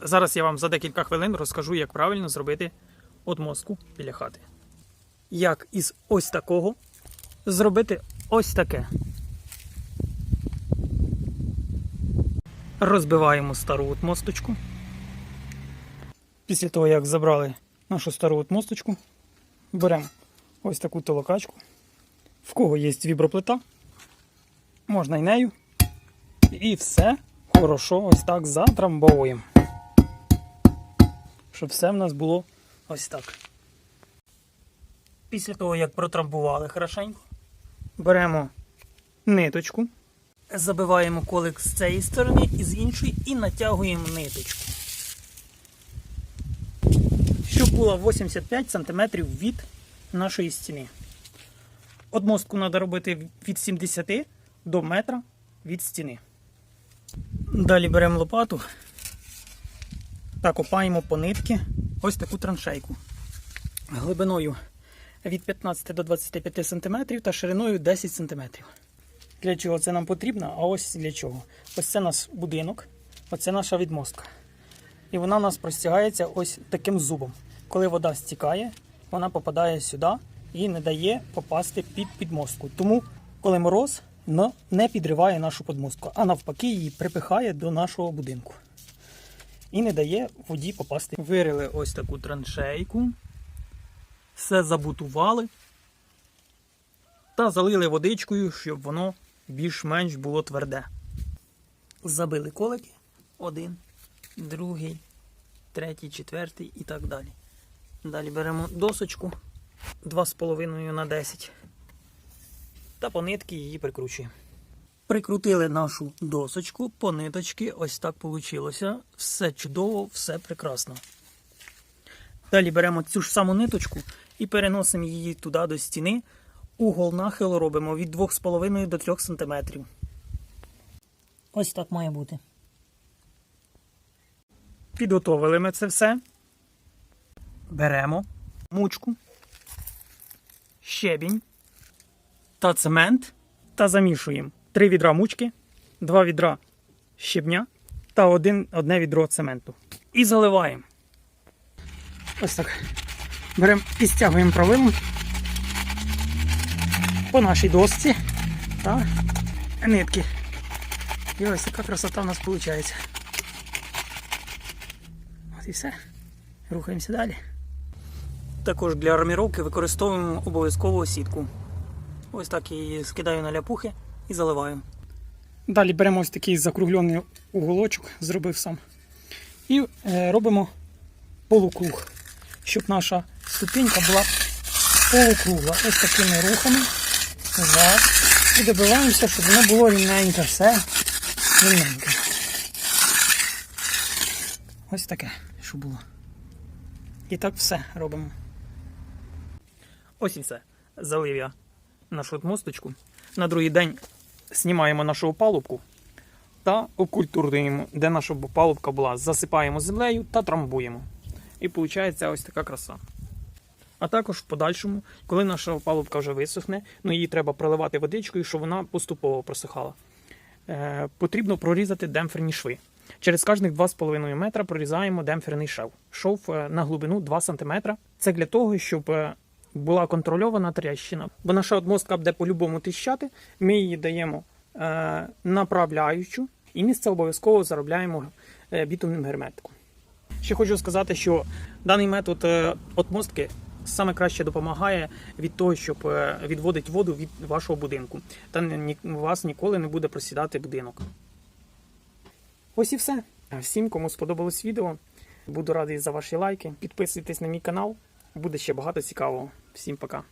Зараз я вам за декілька хвилин розкажу, як правильно зробити отмостку біля хати. Як із ось такого зробити ось таке. Розбиваємо стару отмосточку. Після того, як забрали нашу стару отмосточку, беремо ось таку толокачку. В кого є віброплита, можна й нею. І все хорошо ось так затрамбовуємо. Щоб все в нас було ось так. Після того, як протрамбували хорошенько, беремо ниточку, забиваємо колик з цієї сторони і з іншої і натягуємо ниточку. Щоб було 85 см від нашої стіни. Одмостку треба робити від 70 до метра від стіни. Далі беремо лопату та копаємо по нитки ось таку траншейку глибиною від 15 до 25 см та шириною 10 см. Для чого це нам потрібно? А ось для чого. Ось це наш будинок, оце наша відмостка. І вона у нас простягається ось таким зубом. Коли вода стікає, вона попадає сюди і не дає попасти під підмостку. Тому, коли мороз, не підриває нашу підмостку, а навпаки, її припихає до нашого будинку. І не дає воді попасти. Вирили ось таку траншейку, все забутували та залили водичкою, щоб воно більш-менш було тверде. Забили колики. Один, другий, третій, четвертий і так далі. Далі беремо досочку 2,5 на 10 та по нитки її прикручуємо. Прикрутили нашу досочку по ниточки, ось так вийшло. Все чудово, все прекрасно. Далі беремо цю ж саму ниточку і переносимо її туди до стіни. Угол нахилу робимо від 2,5 до 3 см. Ось так має бути. Підготовили ми це все. Беремо мучку, щебінь та цемент та замішуємо. Три відра мучки, два відра щебня та один, одне відро цементу. І заливаємо. Ось так. Беремо і стягуємо правилом по нашій досці та нитки. І ось така красота в нас виходить. От і все. Рухаємося далі. Також для арміровки використовуємо обов'язково сітку. Ось так її скидаю на ляпухи і заливаю. Далі беремо ось такий закруглений уголочок, зробив сам. І е, робимо полукруг, щоб наша ступінька була полукругла. Ось такими рухами. І добиваємося, щоб воно було рівненьке, все рівненьке. Ось таке, щоб було. І так все робимо. Ось і все. Залив я нашу мосточку. На другий день знімаємо нашу опалубку та окультурюємо, де наша опалубка була. Засипаємо землею та трамбуємо. І виходить ось така краса. А також в подальшому, коли наша опалубка вже висохне, ну її треба проливати водичкою, щоб вона поступово просихала. Е, потрібно прорізати демпферні шви. Через кожних 2,5 метра прорізаємо демпферний шов. Шов е, на глибину 2 см. Це для того, щоб е, була контрольована тріщина. Бо наша одмостка буде по-любому тріщати, ми її даємо е, направляючу і місце обов'язково заробляємо е, бітумним герметиком. Ще хочу сказати, що даний метод е, отмостки саме краще допомагає від того, щоб е, відводити воду від вашого будинку. Та у вас ніколи не буде просідати будинок. Ось і все. Всім, кому сподобалось відео, буду радий за ваші лайки. Підписуйтесь на мій канал, буде ще багато цікавого. Всім пока.